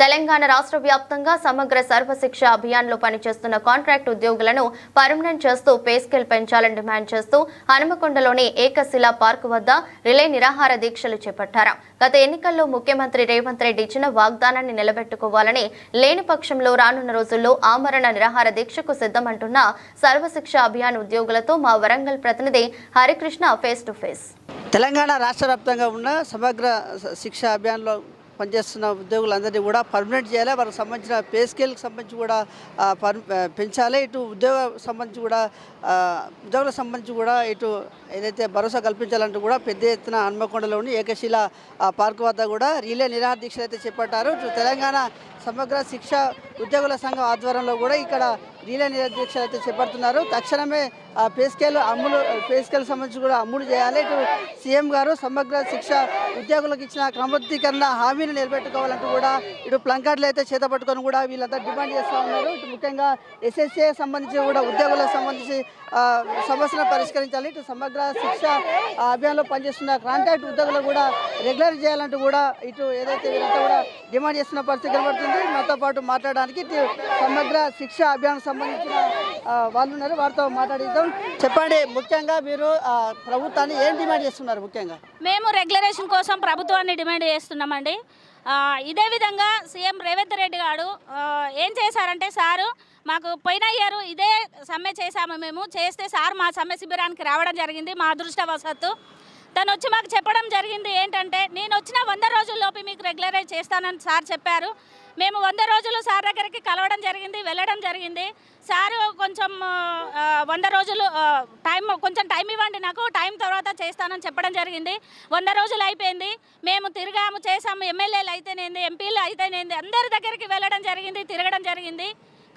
తెలంగాణ రాష్ట్ర వ్యాప్తంగా సమగ్ర సర్వశిక్ష అభియాన్లో పనిచేస్తున్న కాంట్రాక్ట్ ఉద్యోగులను పర్మనెంట్ చేస్తూ పే స్కేల్ పెంచాలని డిమాండ్ చేస్తూ హనుమకొండలోని ఏకశిలా పార్క్ వద్ద రిలే నిరాహార దీక్షలు చేపట్టారు. గత ఎన్నికల్లో ముఖ్యమంత్రి రేవంత్ రెడ్డి ఇచ్చిన వాగ్దానాన్ని నిలబెట్టుకోవాలని లేని పక్షంలో రానున్న రోజుల్లో ఆమరణ నిరాహార దీక్షకు సిద్ధమంటున్న సర్వశిక్ష అభియాన్ ఉద్యోగులతో మా వరంగల్ ప్రతినిధి Harikrishna face to face. Telangana రాష్ట్ర వ్యాప్తంగా ఉన్న సమగ్ర శిక్ష అభియాన్లో పనిచేస్తున్న ఉద్యోగులందరినీ కూడా పర్మనెంట్ చేయాలి. వారికి సంబంధించిన పే స్కేల్కి సంబంధించి కూడా పెంచాలి. ఇటు ఉద్యోగ సంబంధించి కూడా ఉద్యోగులకు సంబంధించి కూడా ఇటు ఏదైతే భరోసా కల్పించాలంటూ కూడా పెద్ద ఎత్తున హన్మకొండలోని ఏకశిల పార్క్ వద్ద కూడా రిలే నిరాహార దీక్షలు అయితే చేపట్టారు. ఇటు తెలంగాణ సమగ్ర శిక్ష ఉద్యోగుల సంఘం ఆధ్వర్యంలో కూడా ఇక్కడ రీలే నిరాహార దీక్షలు అయితే చేపడుతున్నారు. తక్షణమే పే స్కేల్ అమ్ములు పే స్కేల్ సంబంధించి కూడా అమలు చేయాలి. ఇటు సీఎం గారు సమగ్ర శిక్ష ఉద్యోగులకు ఇచ్చిన క్రమబద్ధీకరణ హామీని నిలబెట్టుకోవాలంటూ కూడా ఇటు ప్లంకార్డులు అయితే చేత పట్టుకొని కూడా వీళ్ళంతా డిమాండ్ చేస్తూ ఉన్నారు. ఇటు ముఖ్యంగా ఎస్ఎస్ఏ సంబంధించి కూడా ఉద్యోగులకు సంబంధించి సమస్యను పరిష్కరించాలి. ఇటు సమగ్ర శిక్ష అభియాన్లో పనిచేస్తున్న కాంట్రాక్ట్ ఉద్యోగులు కూడా రెగ్యులర్ చేయాలంటూ కూడా ఇటు ఏదైతే వీరంతా కూడా డిమాండ్ చేస్తున్న పరిస్థితి కనబడుతుంది. మాతో పాటు మాట్లాడడానికి ఇటు సమగ్ర శిక్ష అభియాన్ సంబంధించిన వాళ్ళు ఉన్నారు. వారితో మాట్లాడిద్దాం. చెప్పండి ముఖ్యంగా మీరు ప్రభుత్వాన్ని ఏం డిమాండ్ చేస్తున్నారు ముఖ్యంగా? మేము రెగ్యులరేషన్ కోసం ప్రభుత్వాన్ని డిమాండ్ చేస్తున్నామండి. ఇదే విధంగా సీఎం రేవంత్ రెడ్డి గారు ఏం చేశారంటే సారు మాకు పోయిన ఇయర్ ఇదే సమ్మె చేశాము మేము. చేస్తే సార్ మా సమ్మె శిబిరానికి రావడం జరిగింది మా అదృష్టవశాత్తు. తను వచ్చి మాకు చెప్పడం జరిగింది ఏంటంటే నేను వచ్చిన వంద రోజుల్లోపు మీకు రెగ్యులరైజ్ చేస్తానని సార్ చెప్పారు. మేము వంద రోజులు సార్ దగ్గరికి కలవడం జరిగింది వెళ్ళడం జరిగింది. సార్ కొంచెం వంద రోజులు టైం కొంచెం టైం ఇవ్వండి నాకు టైం తర్వాత చేస్తానని చెప్పడం జరిగింది. వంద రోజులు అయిపోయింది. మేము తిరిగాము చేసాము ఎమ్మెల్యేలు అయితేనేంది ఎంపీలు అయితేనేంది అందరి దగ్గరికి వెళ్ళడం జరిగింది తిరగడం జరిగింది.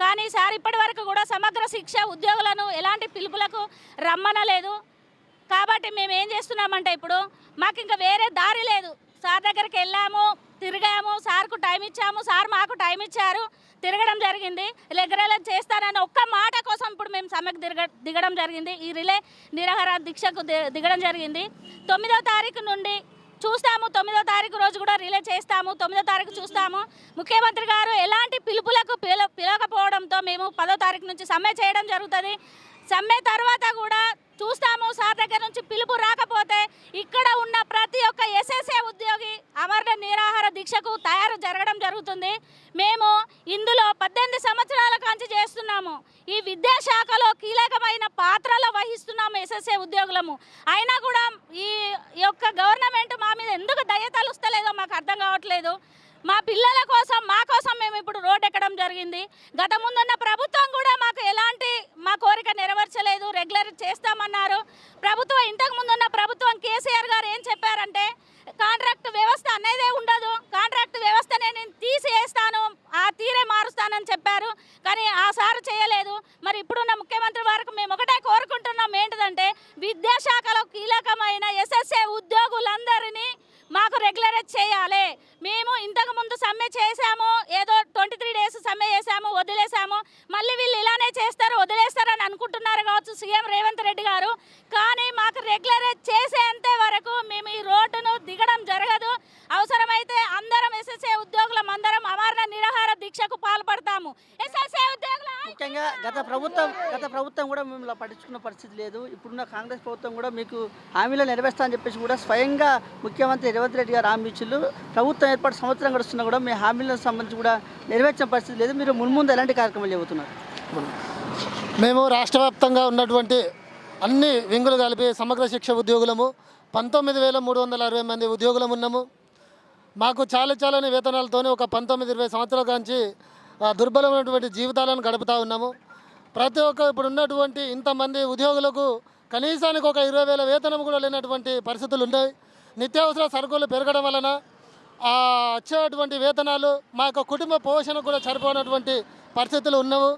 కానీ సార్ ఇప్పటి వరకు కూడా సమగ్ర శిక్ష ఉద్యోగులను ఎలాంటి పిలుపులకు రమ్మనలేదు. కాబట్టి మేము ఏం చేస్తున్నామంటే ఇప్పుడు మాకు ఇంకా వేరే దారి లేదు. సార్ దగ్గరికి వెళ్ళాము తిరిగాము సార్కు టైం ఇచ్చాము సార్ మాకు టైం ఇచ్చారు. తిరగడం జరిగింది. రెగ్యులర్ చేస్తానని ఒక్క మాట కోసం ఇప్పుడు మేము సమ్మెకు దిగ దిగడం జరిగింది. ఈ రిలే నిరాహార దీక్షకు ది- దిగడం జరిగింది. తొమ్మిదో తారీఖు నుండి చూస్తాము. తొమ్మిదో తారీఖు రోజు కూడా రిలే చేస్తాము. తొమ్మిదో తారీఖు చూస్తాము. ముఖ్యమంత్రి గారు ఎలాంటి పిలుపులకు పిల పిలవకపోవడంతో మేము పదో తారీఖు నుంచి సమ్మె చేయడం జరుగుతుంది. సమ్మె తర్వాత కూడా చూస్తాము. సార్ దగ్గర నుంచి పిలుపు రాకపోతే ఇక్కడ ఉన్న ప్రతి ఒక్క ఎస్ఎస్ఏ ఉద్యోగి అమరణ నిరాహార దీక్షకు తయారు జరగడం జరుగుతుంది. మేము ఇందులో పద్దెనిమిది సంవత్సరాల కాంచి చేస్తున్నాము. ఈ విద్యాశాఖలో కీలకమైన పాత్రలు వహిస్తున్నాము ఎస్ఎస్ఏ ఉద్యోగులము. అయినా కూడా ఈ ఈ యొక్క గవర్నమెంట్ మా మీద ఎందుకు దయ తలుస్తలేదో మాకు అర్థం కావట్లేదు. మా పిల్లల కోసం మా కోసం మేము ఇప్పుడు రోడ్ ఎక్కడం జరిగింది. గత ముందున్న ప్రభుత్వం కూడా మాకు ఎలాంటి మా కోరిక నెరవేర్చలేదు రెగ్యులర్ చేస్తామన్నారు. ప్రభుత్వం ఇంతకు ముందున్న ప్రభుత్వం కేసీఆర్ గారు ఏం చెప్పారంటే కాంట్రాక్ట్ వ్యవస్థ అనేదే ఉండదు. కాంట్రాక్ట్ వ్యవస్థనే నేను తీసేస్తాను ఆ తీరే మారుస్తానని చెప్పారు కానీ ఆ సారు చేయలేదు మరి ఇప్పుడున్న ముఖ్యమంత్రి వారికి మేము ఒకటే కోరుకుంటున్నాం ఏంటిదంటే విద్యాశాఖలో కీలకమైన ఎస్ఎస్ఏ ఉద్యోగులందరినీ మాకు చేయాలి. మేము ఇంతకు ముందు సమ్మె చేశాము. ఏదో ట్వంటీ త్రీ డేస్ సమ్మె చేశాము వదిలేసాము మళ్ళీ వీళ్ళు ఇలానే చేస్తారు వదిలేస్తారని అనుకుంటున్నారు కావచ్చు సీఎం రేవంత్ రెడ్డి గారు. కానీ మాకు రెగ్యులరైజ్ చేసేంత వరకు మేము ఈ రోడ్డును దిగడం జరగదు. అవసరమైతే అందరం ఎస్ఎస్ఏ ఉద్యోగులం అందరం అమరణ నిరాహార దీక్షకు పాల్పడతాము. ఎస్ఎస్ఏ ఉద్యోగులు ముఖ్యంగా గత ప్రభుత్వం గత ప్రభుత్వం కూడా మిమ్మల్ని పట్టించుకున్న పరిస్థితి లేదు. ఇప్పుడున్న కాంగ్రెస్ ప్రభుత్వం కూడా మీకు హామీలు నెరవేర్స్తా అని చెప్పేసి కూడా స్వయంగా ముఖ్యమంత్రి రేవంత్ రెడ్డి గారు హామీ ప్రభుత్వం ఏర్పాటు సంవత్సరం గడుస్తున్నా కూడా మీ హామీలకు సంబంధించి కూడా నెరవేర్చిన పరిస్థితి లేదు. మీరు మున్ముందు ఎలాంటి కార్యక్రమాలు చెబుతున్నారు మేము రాష్ట్ర వ్యాప్తంగా ఉన్నటువంటి అన్ని వింగులు కలిపి సమగ్ర శిక్ష ఉద్యోగులము పంతొమ్మిది వేల మూడు వందల అరవై మంది ఉద్యోగులం ఉన్నాము. మాకు చాలా చాలని వేతనాలతోనే ఒక పంతొమ్మిది ఇరవై సంవత్సరాల కాంచి దుర్బలమైనటువంటి జీవితాలను గడుపుతూ ఉన్నాము. ప్రతి ఒక్క ఇప్పుడు ఉన్నటువంటి ఇంతమంది ఉద్యోగులకు కనీసానికి ఒక ఇరవై వేల వేతనం కూడా లేనటువంటి పరిస్థితులు ఉన్నాయి. నిత్యావసర సరుకులు పెరగడం వలన వచ్చేటువంటి వేతనాలు మా యొక్క కుటుంబ పోషణ కూడా సరిపోయినటువంటి పరిస్థితులు ఉన్నవు.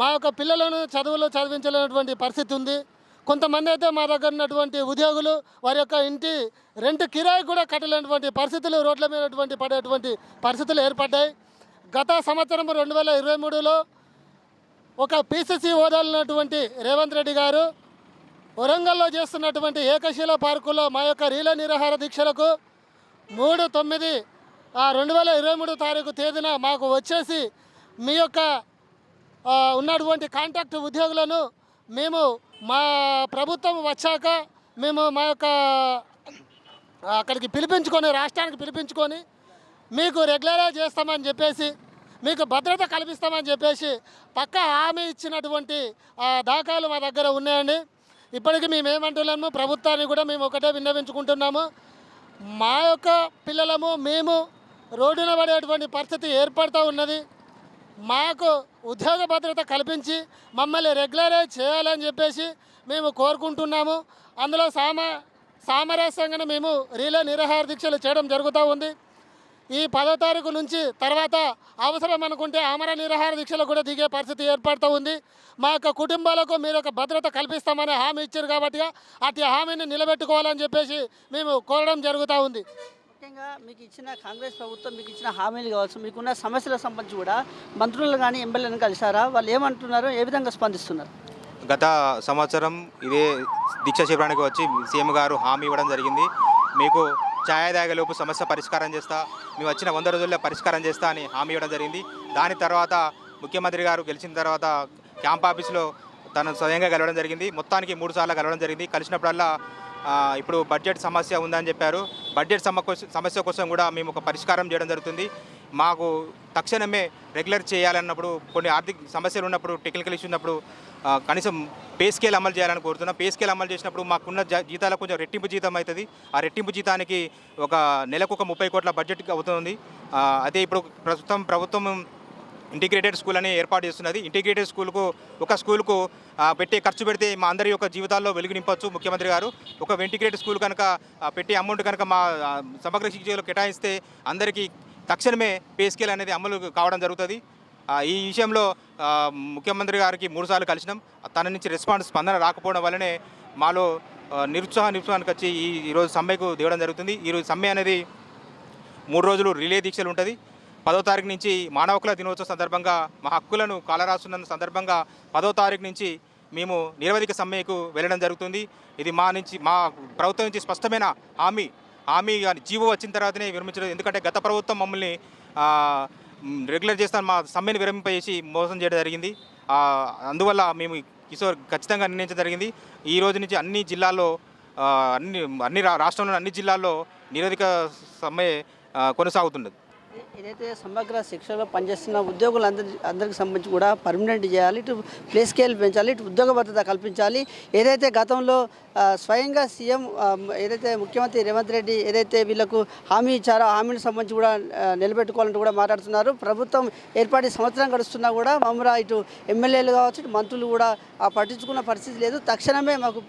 మా యొక్క పిల్లలను చదువులు చదివించలేనటువంటి పరిస్థితి ఉంది. కొంతమంది అయితే మా దగ్గర ఉన్నటువంటి ఉద్యోగులు వారి యొక్క ఇంటి రెంట్ కిరాయి కూడా కట్టలేనటువంటి పరిస్థితులు రోడ్ల మీద పడేటువంటి పరిస్థితులు ఏర్పడ్డాయి. గత సంవత్సరం రెండు వేల ఇరవై మూడులో ఒక పీసీసీ హోదాలున్నటువంటి రేవంత్ రెడ్డి గారు వరంగల్లో చేస్తున్నటువంటి ఏకశిల పార్కులో మా యొక్క రీల నిరాహార దీక్షలకు మూడు తొమ్మిది రెండు వేల ఇరవై మూడు తారీఖు తేదీన మాకు వచ్చేసి మీ యొక్క ఉన్నటువంటి కాంట్రాక్ట్ ఉద్యోగులను మేము మా ప్రభుత్వం వచ్చాక మేము మా యొక్క అక్కడికి పిలిపించుకొని రాష్ట్రానికి పిలిపించుకొని మీకు రెగ్యులర్గా చేస్తామని చెప్పేసి మీకు భద్రత కల్పిస్తామని చెప్పేసి పక్క హామీ ఇచ్చినటువంటి దాఖలు మా దగ్గర ఉన్నాయండి. ఇప్పటికీ మేము ఏమంటున్నాము ప్రభుత్వాన్ని కూడా మేము ఒకటే విన్నవించుకుంటున్నాము. మా యొక్క పిల్లలము మేము రోడ్డున పడేటువంటి పరిస్థితి ఏర్పడుతూ ఉన్నది. మాకు ఉద్యోగ భద్రత కల్పించి మమ్మల్ని రెగ్యులరైజ్ చేయాలని చెప్పేసి మేము కోరుకుంటున్నాము. అందులో సామ సామరస్యంగా మేము రీలే నిరాహార దీక్షలు చేయడం జరుగుతూ ఉంది. ఈ పదో తారీఖు నుంచి తర్వాత అవసరం అనుకుంటే ఆమర నిరాహార దీక్షలు కూడా దిగే పరిస్థితి ఏర్పడుతూ ఉంది. మా యొక్క కుటుంబాలకు మీరు ఒక భద్రత కల్పిస్తామని హామీ ఇచ్చారు కాబట్టి అటు హామీని నిలబెట్టుకోవాలని చెప్పేసి మేము కోరడం జరుగుతూ ఉంది. ముఖ్యంగా మీకు ఇచ్చిన కాంగ్రెస్ ప్రభుత్వం మీకు ఇచ్చిన హామీలు కావచ్చు మీకున్న సమస్యలకు సంబంధించి కూడా మంత్రులు కానీ ఎమ్మెల్యేలను కలిసారా వాళ్ళు ఏమంటున్నారు? ఏ విధంగా స్పందిస్తున్నారు? గత సంవత్సరం ఇదే దీక్ష శిబిరానికి వచ్చి సీఎం గారు హామీ ఇవ్వడం జరిగింది. మీకు ఛాయాదాగలోపు సమస్య పరిష్కారం చేస్తా మేము వచ్చిన వంద రోజుల్లో పరిష్కారం చేస్తా అని హామీ ఇవ్వడం జరిగింది. దాని తర్వాత ముఖ్యమంత్రి గారు గెలిచిన తర్వాత క్యాంప్ ఆఫీస్లో తను స్వయంగా కలవడం జరిగింది. మొత్తానికి మూడు సార్లు కలవడం జరిగింది. కలిసినప్పుడల్లా ఇప్పుడు బడ్జెట్ సమస్య ఉందని చెప్పారు. బడ్జెట్ సమస్య కోసం కూడా మేము ఒక పరిష్కారం చేయడం జరుగుతుంది. మాకు తక్షణమే రెగ్యులర్ చేయాలన్నప్పుడు కొన్ని ఆర్థిక సమస్యలు ఉన్నప్పుడు టెక్నికల్ ఇష్యూ ఉన్నప్పుడు కనీసం పే స్కేల్ అమలు చేయాలని కోరుతున్నాం. పే స్కేల్ అమలు చేసినప్పుడు మాకున్న జ- కొంచెం రెట్టింపు జీతం అవుతుంది. ఆ రెట్టింపు జీతానికి ఒక నెలకు ఒక ముప్పై కోట్ల బడ్జెట్ అవుతుంది. అదే ఇప్పుడు ప్రస్తుతం ప్రభుత్వం ఇంటిగ్రేటెడ్ స్కూల్ అని ఏర్పాటు చేస్తున్నది. ఇంటిగ్రేటెడ్ స్కూల్కు ఒక స్కూల్కు పెట్టే ఖర్చు పెడితే మా అందరి యొక్క జీవితాల్లో వెలుగు నింపొచ్చు ముఖ్యమంత్రి గారు. ఒక ఇంటిగ్రేటెడ్ స్కూల్ కనుక పెట్టే అమౌంట్ కనుక మా సమగ్ర శిక్షలో కేటాయిస్తే అందరికీ తక్షణమే పే స్కేల్ అనేది అమలు కావడం జరుగుతుంది. ఈ విషయంలో ముఖ్యమంత్రి గారికి మూడుసార్లు కలిసినాం. తన నుంచి రెస్పాన్స్ స్పందన రాకపోవడం వల్లనే మాలో నిరుత్సాహ నిరుత్సాహానికి వచ్చి ఈ ఈరోజు సమ్మెకు దిగడం జరుగుతుంది. ఈరోజు సమ్మె అనేది మూడు రోజులు రిలే దీక్షలు ఉంటుంది. పదో తారీఖు నుంచి మానవ హక్కుల దినోత్సవం సందర్భంగా మా హక్కులను కాలరాస్తున్న సందర్భంగా పదో తారీఖు నుంచి మేము నిరవధిక సమ్మెకు వెళ్ళడం జరుగుతుంది. ఇది మా నుంచి మా ప్రభుత్వం నుంచి స్పష్టమైన హామీ. హామీ కానీ జీవో వచ్చిన తర్వాతనే విరమించడం ఎందుకంటే గత ప్రభుత్వం మమ్మల్ని రెగ్యులర్ చేస్తాను. మా సమ్మెను విరమింపజేసి మోసం చేయడం జరిగింది. అందువల్ల మేము కిషోర్ ఖచ్చితంగా నిర్ణయించడం జరిగింది. ఈ రోజు నుంచి అన్ని జిల్లాల్లో అన్ని అన్ని రా- రాష్ట్రంలోని అన్ని జిల్లాల్లో నిరోధిక సమ్మె కొనసాగుతున్నది. ఏదైతే సమగ్ర శిక్షలో పనిచేస్తున్న ఉద్యోగులందరి అందరికి సంబంధించి కూడా పర్మనెంట్ చేయాలి ఇటు ప్లే స్కేల్ పెంచాలి ఇటు ఉద్యోగ భద్రత కల్పించాలి. ఏదైతే గతంలో స్వయంగా సీఎం ఏదైతే ముఖ్యమంత్రి రేవంత్ రెడ్డి ఏదైతే వీళ్ళకు హామీ ఇచ్చారో హామీని సంబంధించి కూడా నిలబెట్టుకోవాలని నిలబెట్టుకోవాలంటూ కూడా మాట్లాడుతున్నారు. ప్రభుత్వం ఏర్పాటు సంవత్సరం గడుస్తున్నా కూడా మమ్మరా ఇటు ఎమ్మెల్యేలు కావచ్చు ఇటు మంత్రులు కూడా పట్టించుకున్న పరిస్థితి లేదు. తక్షణమే మాకు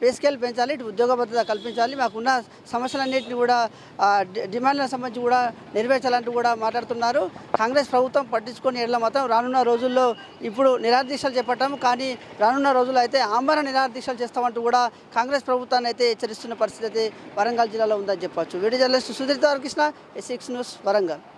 పే స్కేల్ పెంచాలి ఇటు ఉద్యోగ భద్రత కల్పించాలి మాకున్న సమస్యలన్నింటినీ కూడా డిమాండ్లకు సంబంధించి కూడా నెరవేర్చాలంటూ కూడా మాట్లాడుతున్నారు. కాంగ్రెస్ ప్రభుత్వం పట్టించుకొని ఎడల మాత్రం రానున్న రోజుల్లో ఇప్పుడు నిరాదీక్షలు చేపట్టాము కానీ రానున్న రోజుల్లో అయితే ఆంబర నిరాదీక్షలు చేస్తామంటూ కూడా కాంగ్రెస్ ప్రభుత్వాన్ని అయితే హెచ్చరిస్తున్న పరిస్థితి అయితే వరంగల్ జిల్లాలో ఉందని చెప్పొచ్చు video journalist Sudhir Krishna S news Warangal.